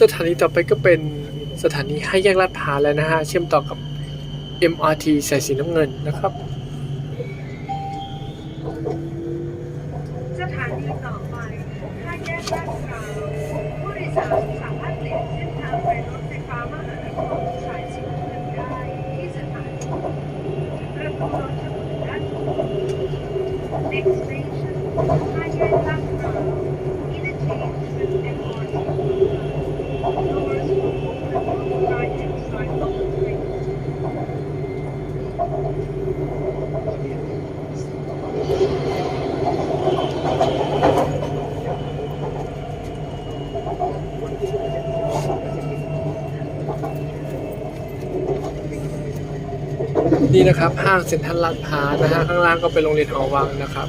สถานีต่อไปก็เป็นสถานีห้าแยกลาดพร้าวแล้วนะฮะ เชื่อมต่อกับ MRT สายสีน้ำเงินนะครับ สถานีต่อไปห้าแยกลาดพร้าวผู้โดยสารสามารถเปลี่ยนเส้นทางไปรถไฟฟ้ามหานครสายสีน้ำเงินได้ที่สถานีประตูรถจะเปิดด้านบน Next station ห้าแยกลาดพร้าว นี่นะครับห้างเซ็นทรัลลาดพร้าวนะฮะข้างล่างก็เป็นโรงเรียนหอวังนะครับ